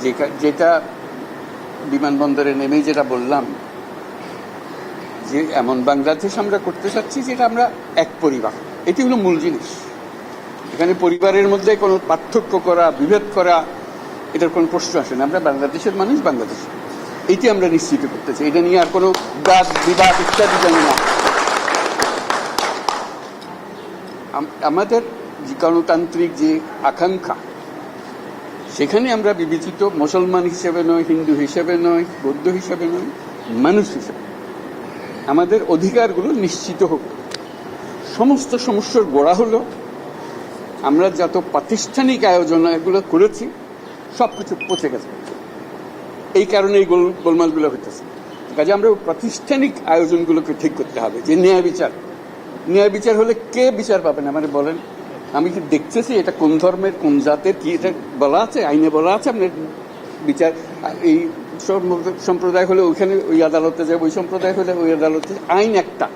যেটা- যেটা বিমানবন্দরে নেমেই যেটা বললাম, যে এমন বাংলাদেশ আমরা করতে চাচ্ছি যেটা আমরা এক পরিবার। এটি হলো মূল জিনিস। এখানে পরিবারের মধ্যে কোনো পার্থক্য করা, বিভেদ করা, এটার কোনো প্রশ্ন আসে না। আমরা বাংলাদেশের মানুষ, বাংলাদেশ। এটি আমরা নিশ্চিত করতে চাই। এটা নিয়ে আর কোনো বাদ, বিবাদ ইত্যাদি জানি না আমাদের যে গণতান্ত্রিক যে আকাঙ্ক্ষা সেখানে আমরা বিবেচিত মুসলমান হিসেবে নয়, হিন্দু হিসেবে নয়, বৌদ্ধ হিসেবে নয়, মানুষ হিসেবে আমাদের অধিকারগুলো নিশ্চিত হোক। সমস্ত সমস্যার গোড়া হলো, আমরা যত প্রাতিষ্ঠানিক আয়োজন এগুলো করেছি সব কিছু পচে গেছে। এই কারণে এই গোল, গোলমালগুলো হইতেছে। কাজে আমরা প্রাতিষ্ঠানিক আয়োজনগুলোকে ঠিক করতে হবে, যে ন্যায় বিচার। ন্যায় বিচার হলে কে বিচার পাবেন আমারে বলেন আমি কি দেখতেছি এটা কোন ধর্মের, কোন জাতের, কি এটা বলা আছে, আইনে বলা আছে আপনার বিচার? এই সম- সম্প্রদায় হলে ওইখানে ওই আদালতে যায় ওই সম্প্রদায় হলে ওই আদালতে আইন একটা।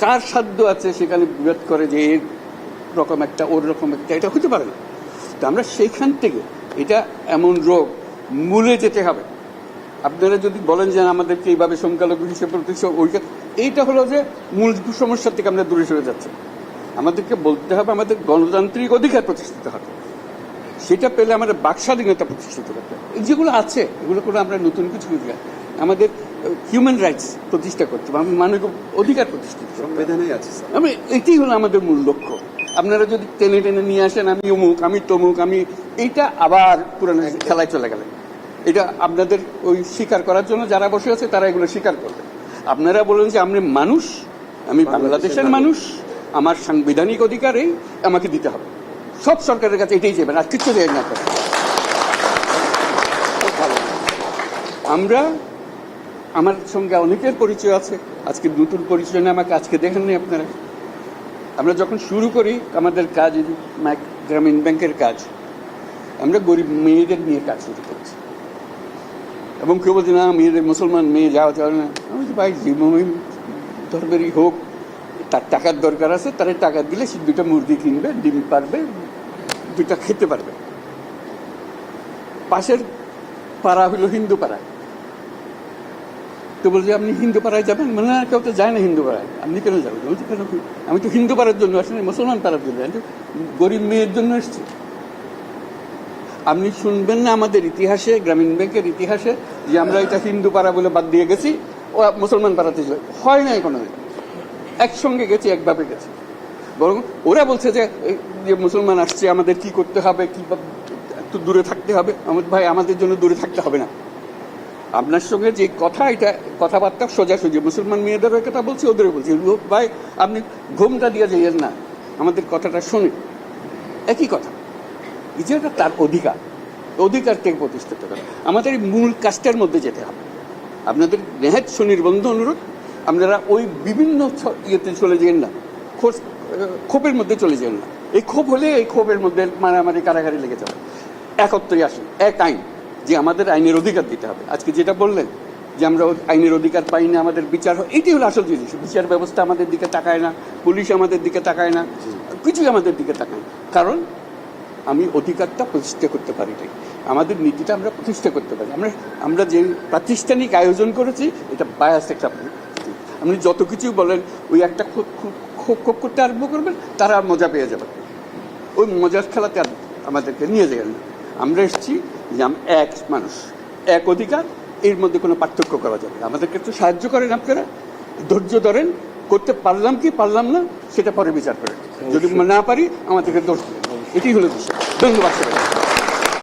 কার সাধ্য আছে সেখানে বিরোধ করে যে এর রকম একটা, ওর রকম একটা? এটা হতে পারে না। তো আমরা সেইখান থেকে, এটা এমন রোগ, মূলে যেতে হবে। আপনারা যদি বলেন যে আমাদেরকে এইভাবে সংখ্যালঘু হিসেবে প্রতিষ্ঠা, ওইটা এইটা হলো যে মূল সমস্যা থেকে আমরা দূরে সরে যাচ্ছি। আমাদেরকে বলতে হবে আমাদের গণতান্ত্রিক অধিকার প্রতিষ্ঠিত হবে। সেটা পেলে আমাদের বাক স্বাধীনতা প্রতিষ্ঠিত করতে হবে। যেগুলো আছে এগুলো করে আমরা নতুন কিছু বুঝি। আমাদের হিউম্যান রাইটস প্রতিষ্ঠা করতে হবে মানবিক অধিকার প্রতিষ্ঠিত আছে আমি এটাই হলো আমাদের মূল লক্ষ্য। আপনারা যদি টেনে টেনে নিয়ে আসেন আমি অমুক আমি তমুক আমি এইটা আবার পুরানো খেলায় চলে গেলেন। এটা আপনাদের ওই স্বীকার করার জন্য যারা বসে আছে তারা এগুলো স্বীকার করবে। আপনারা বলেন যে আমি মানুষ আমি বাংলাদেশের মানুষ আমার সাংবিধানিক অধিকারেই আমাকে দিতে হবে। সব সরকারের কাছে এটাই চাইবেন, আর কিচ্ছু দেয় না। আমরা, আমার সঙ্গে অনেকের পরিচয় আছে, আজকে নতুন পরিচয় না আমাকে আজকে দেখেননি আপনারা। আমরা যখন শুরু করি, আমাদের কাজ গ্রামীণ ব্যাংকের কাজ, আমরা গরিব মেয়েদের নিয়ে কাজ শুরু করছি। এবং কেউ বলছে, না, মেয়েদের মুসলমান মেয়ে যাওয়া যাবে না। আমি ভাই ধর্মেরই হোক তার টাকার দরকার আছে, তার টাকা দিলে সে দুটো মুরগি কিনবে, ডিম পারবে দুটা খেতে পারবে। পাশের পাড়া হলো হিন্দু পাড়া। তো বলছি, আপনি হিন্দু পাড়ায় যাবেন? মানে না, কেউ তো যায় না হিন্দু পাড়ায়। আপনি কেন যাবেন? বলছি, কেন? আমি তো হিন্দু পাড়ার জন্য আসিনি, মুসলমান পাড়ার জন্য। আমি গরিব মেয়ের জন্য এসেছি। আপনি শুনবেন না আমাদের ইতিহাসে, গ্রামীণ ব্যাংকের ইতিহাসে, যে আমরা এটা হিন্দু পাড়া বলে বাদ দিয়ে গেছি ও মুসলমান পাড়াতে হয় নাই কোনো দিন একসঙ্গে গেছি, একভাবে গেছি। বরং ওরা বলছে যে যে মুসলমান আসছে, আমাদের কি করতে হবে, কি একটু দূরে থাকতে হবে। আমাদের ভাই, আমাদের জন্য দূরে থাকতে হবে না। আপনার সঙ্গে যে কথা, এটা কথাবার্তা সোজাসুজি। মুসলমান মেয়েদেরও কথা বলছি, ওদেরও বলছি। ভাই, আপনি ঘুমটা দিয়ে যাইয়েন না। আমাদের কথাটা শুনে একই কথা। এই যে তার অধিকার। অধিকারকে প্রতিষ্ঠিত করা। আমাদের মূল কাজটার মধ্যে যেতে হবে। আপনাদের নেহাত সুনির্বন্ধ অনুরোধ। আপনারা ওই বিভিন্ন ইয়েতে চলে যেন না। খোঁজ- ক্ষোভের মধ্যে চলে যেন না। এই ক্ষোভ হলে এই ক্ষোভের মধ্যে মারামারি কারাগারি লেগে যাবে। একত্রই আসুন। এক আইন যে আমাদের আইনের অধিকার দিতে হবে। আজকে যেটা বললেন যে আমরা আইনের অধিকার পাই না আমাদের বিচার হয় এইটাই হলো আসল জিনিস। বিচার ব্যবস্থা আমাদের দিকে তাকায় না পুলিশ আমাদের দিকে তাকায় না কিছুই আমাদের দিকে তাকায় না। কারণ আমি অধিকারটা প্রতিষ্ঠা করতে পারি নাই। আমাদের নীতিটা আমরা প্রতিষ্ঠা করতে পারি। আমরা আমরা যে প্রাতিষ্ঠানিক আয়োজন করেছি এটা বায়াস একটা আপনি যত কিছু বলেন ওই একটা ক্ষোভ- ক্ষোভ করতে আরম্ভ করবেন তারা মজা পেয়ে যাবে। ওই মজার খেলাতে আমাদেরকে নিয়ে যাবেন না। আমরা এসেছি যে আম- এক মানুষ এক অধিকার এর মধ্যে কোনো পার্থক্য করা যাবে। আমাদেরকে একটু সাহায্য করেন আপনারা। ধৈর্য ধরেন করতে পারলাম কি পারলাম না সেটা পরে বিচার করেন। যদি না পারি আমাদেরকে দোষ এটাই হলো বিষয়। ধন্যবাদ।